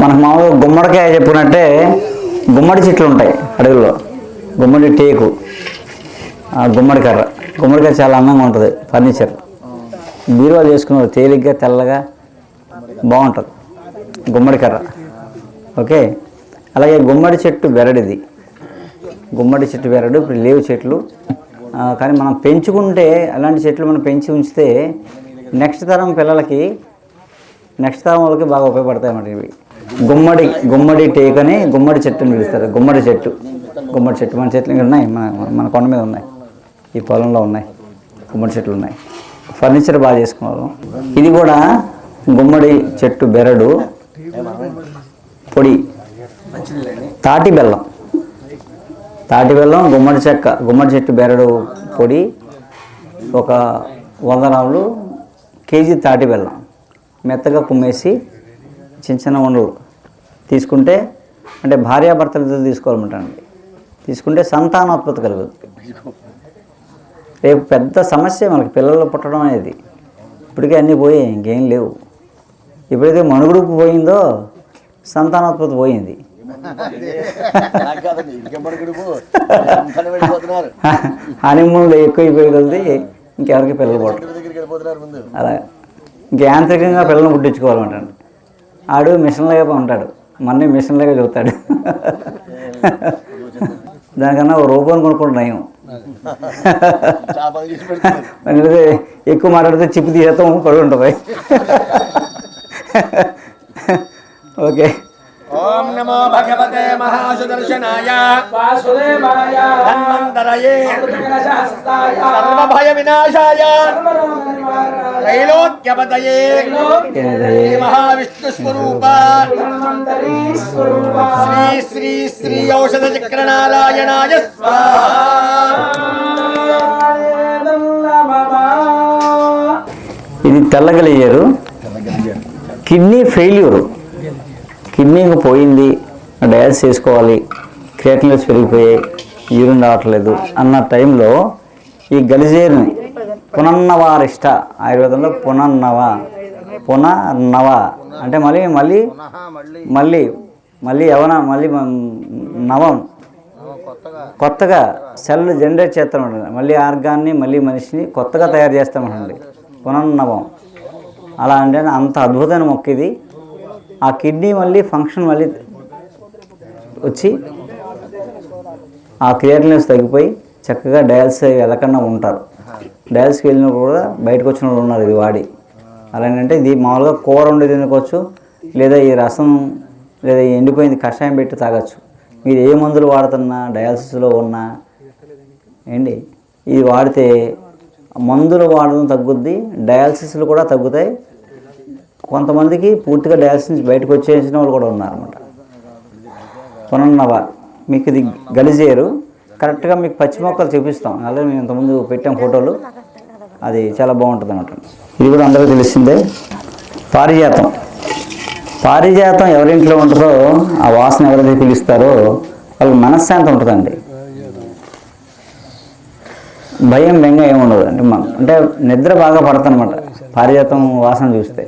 మనకు మామూలుగా గుమ్మడికాయ చెప్పుకున్నట్టే గుమ్మడి చెట్లు ఉంటాయి అడవుల్లో. గుమ్మడి టేకు గుమ్మడికర్ర గుమ్మడి కర్ర. గుమ్మడికాయ చాలా అందంగా ఉంటుంది ఫర్నిచర్. బీరువాలు చేసుకున్నారు తేలిగ్గా తెల్లగా బాగుంటుంది. గుమ్మడి కర్ర. ఓకే? అలాగే గుమ్మడి చెట్టు బెరడిది గుమ్మడి చెట్టు బెరడు ఇప్పుడు లేవు చెట్లు. కానీ మనం పెంచుకుంటే అలాంటి చెట్లు మనం పెంచి ఉంచితే నెక్స్ట్ తరం పిల్లలకి నెక్స్ట్ తరం వాళ్ళకి బాగా ఉపయోగపడతాయి అన్నమాట ఇవి. గుమ్మడి గుమ్మడి టేక్ అని గుమ్మడి చెట్టు అని పిలుస్తారు. గుమ్మడి చెట్టు. గుమ్మడి చెట్టు. మన చెట్లు ఇంకా ఉన్నాయి మన మన కొండ మీద ఉన్నాయి. ఈ పొలంలో ఉన్నాయి. గుమ్మడి చెట్లు ఉన్నాయి. ఫర్నిచర్ బాగా చేసుకున్నాం ఇది కూడా గుమ్మడి చెట్టు బెరడు పొడి తాటి బెల్లం. తాటి బెల్లం గుమ్మడి చెక్క గుమ్మడి చెట్టు బెరడు పొడి ఒక వంద గ్రాములు కేజీ తాటి బెల్లం. మెత్తగా కుమ్మేసి చిన్న చిన్న ఉండలు తీసుకుంటే అంటే భార్యాభర్తలు ఇద్దరు తీసుకోవాలన్నమాట తీసుకుంటే సంతానోత్పత్తి కలుగుతుంది. రేపు పెద్ద సమస్య మనకి పిల్లలు పుట్టడం అనేది. ఇప్పటికే అన్నీ పోయాయి ఇంకేం లేవు. ఎప్పుడైతే మనుగుడు పోయిందో సంతానోత్పత్తి పోయింది. హనీమూన్లో ఎక్కువైపోయి కొద్ది ఇంకెవరికి పిల్లలు ముందు. అలా. యాంత్రికంగా పిల్లల్ని పుట్టించుకోవాలంటాడు ఆడు మిషన్లాగా ఉంటాడు. మన్ని మిషన్లాగా చూస్తాడు. దానికన్నా ఓ రూపాయలు కొనుక్కుంటున్నా నయం. ఎక్కువ మాట్లాడితే చిప్పు తీసేస్తాం పడి ఉంటుంది ఓకే. ఓం నమో భగవతే మహాసుదర్శనాయ. వాసుదేవాయ ధన్వంతరయే. సర్వభయ వినాశాయ త్రైలోక్యపతయే. శ్రీ మహావిష్ణు స్వరూప ధన్వంతరీ స్వరూప శ్రీ శ్రీ శ్రీ ఔషధ చక్ర నారాయణాయ ఇది తెల్లగలిగారు కిడ్నీ ఫెయిల్యూర్. కిడ్నీకి పోయింది డయాలసిస్ చేసుకోవాలి క్రియేటిన్స్ పెరిగిపోయాయి యూరిన్ రావట్లేదు అన్న టైంలో ఈ గలిజేరుని పునన్నవారిష్ట ఆయుర్వేదంలో పునన్నవ పునర్నవ అంటే మళ్ళీ మళ్ళీ మళ్ళీ మళ్ళీ యవన మళ్ళీ నవం. కొత్తగా సెల్ జనరేట్ చేస్తామండి మళ్ళీ ఆర్గాన్ని మళ్ళీ మనిషిని కొత్తగా తయారు చేస్తామండి పునర్నవం. అలా అంటే అంత అద్భుతమైన మొక్క ఇది. ఆ కిడ్నీ మళ్ళీ ఫంక్షన్ మళ్ళీ వచ్చి ఆ క్రియేటివ్నెస్ తగ్గిపోయి చక్కగా డయాల్సిస్ వెళ్ళకుండా ఉంటారు. డయాల్సిస్కి వెళ్ళినప్పుడు కూడా బయటకు వచ్చిన వాళ్ళు ఉన్నారు ఇది వాడి. అలాంటి ఇది మామూలుగా కూర వండి తినుకోవచ్చు లేదా ఈ రసం లేదా ఎండిపోయింది కషాయం పెట్టి తాగొచ్చు. మీరు ఏ మందులు వాడుతున్నా డయాలసిస్లో ఉన్నా ఏంటి? ఇది వాడితే మందులు వాడడం తగ్గుద్ది డయాలసిస్లు కూడా తగ్గుతాయి కొంతమందికి పూర్తిగా డయాలసిస్ నుంచి బయటకు వచ్చేసిన వాళ్ళు కూడా ఉన్నారన్నమాట. పునర్నవ మీకు ఇది గలిజేరు. కరెక్ట్గా మీకు పచ్చి మొక్కలు చూపిస్తాం. అలాగే మేము ఇంతకుముందు పెట్టాం ఫోటోలు. అది చాలా బాగుంటుంది అనమాట ఇది కూడా అందరికీ తెలిసిందే. పారిజాతం. పారిజాతం ఎవరింట్లో ఉంటుందో ఆ వాసన ఎవరైతే పిలుస్తారో వాళ్ళకి మనశ్శాంతి ఉంటుందండి. భయం బెంగ ఏముండదు అంటే అంటే నిద్ర బాగా పడుతుందన్నమాట పారిజాతం వాసన చూస్తే.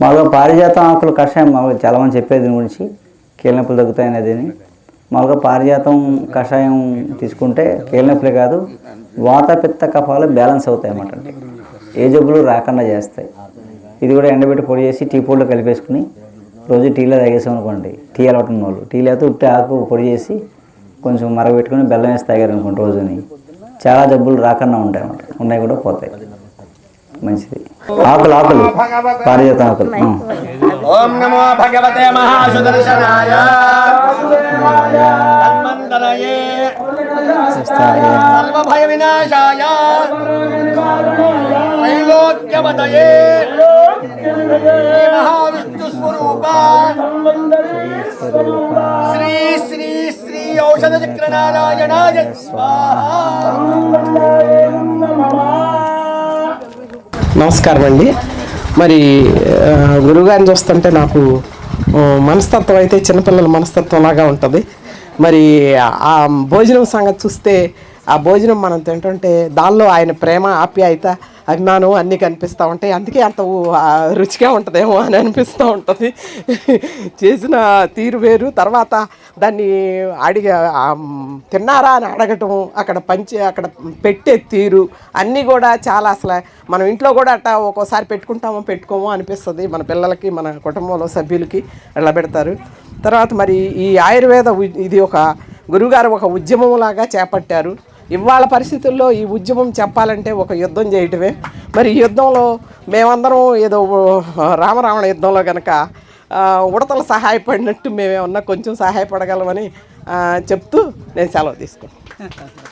మాలో పారిజాతం ఆకులు కషాయం మామూలుగా చాలామంది చెప్పేది దీని గురించి కీళ్ళ నొప్పులు తగ్గుతాయని అదేని మామూలుగా పారిజాతం కషాయం తీసుకుంటే కీళ్ళనొప్పులే కాదు వాత పిత్త కఫాలు బ్యాలెన్స్ అవుతాయి అన్నమాట ఏ జబ్బులు రాకుండా చేస్తాయి. ఇది కూడా ఎండబెట్టి పొడి చేసి టీ పొడిలో కలిపేసుకుని రోజు టీలో తాగేసాం అనుకోండి టీ అలవాటు ఉన్న వాళ్ళు టీ లేకపోతే ఉట్టి ఆకు పొడి చేసి కొంచెం మరగబెట్టుకుని బెల్లం వేసి తాగారు అనుకోండి రోజుని. చాలా జబ్బులు రాకుండా ఉంటాయి అన్నమాట ఉన్నాయి కూడా పోతాయి. మంచిది ఆకులు ఆకులు పారిజాతం ఆకులు ఆ. ఓం నమో భగవతే మహాసుదర్శనాయ ధన్వంతరయే సర్వభయ వినాశాయ త్రైలోక్యపతయే శ్రీ మహావిష్ణు స్వరూప శ్రీ శ్రీ శ్రీ ఔషధ చక్ర నారాయణాయ స్వాహ నమస్కారం అండి. మరి గురువుగారిని చూస్తుంటే నాకు మనస్తత్వం అయితే చిన్నపిల్లల మనస్తత్వం లాగా ఉంటుంది. మరి ఆ భోజనం సంగతి చూస్తే ఆ భోజనం మనం తింటుంటే దానిలో ఆయన ప్రేమ ఆప్యాయత అభిమానం అన్నీ కనిపిస్తూ ఉంటాయి. అందుకే అంత రుచిగా ఉంటుందేమో అని అనిపిస్తూ ఉంటుంది. చేసిన తీరు వేరు. తర్వాత దాన్ని అడిగ తిన్నారా అని అడగటం అక్కడ పంచి అక్కడ పెట్టే తీరు అన్నీ కూడా చాలా అసలు మనం ఇంట్లో కూడా అట్టా ఒక్కోసారి పెట్టుకుంటామో పెట్టుకోమో అనిపిస్తుంది. మన పిల్లలకి మన కుటుంబంలో సభ్యులకి అలా పెడతారు. తర్వాత మరి ఈ ఆయుర్వేద ఇది ఒక గురువుగారు ఒక ఉద్యమంలాగా చేపట్టారు. ఇవాళ పరిస్థితుల్లో ఈ ఉద్యమం చెప్పాలంటే ఒక యుద్ధం చేయటమే. మరి ఈ యుద్ధంలో మేమందరం ఏదో రామరావణ యుద్ధంలో కనుక ఉడతలు సహాయపడినట్టు మేమేమన్నా కొంచెం సహాయపడగలమని చెప్తూ నేను సెలవు తీసుకున్నాను